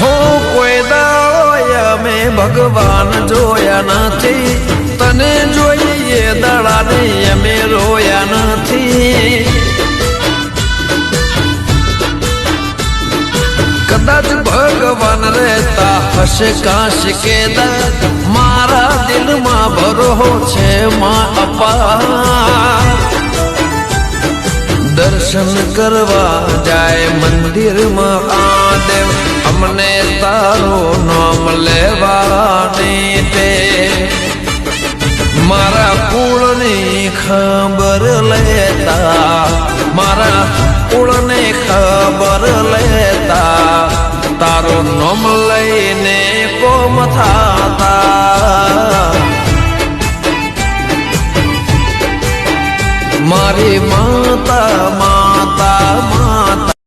હો, કોઈ દાડો અમે ભગવાન જોયા નથી. તને જોઈએ દાડાને અમે રોયા નથી. કદાચ ભગવાન રહેતા હશે કાશ કેદાર. મારા દિલમાં ભરો છે માં દર્શન કરવા જાય મંદિરમાં આ દેવ. અમને તારો નામ લેવાની તે. મારા કુળની ખબર લેતા, મારા કુળને ખબર લેતા, તારો નામ લઈને કોમ થાતા. મારી માતા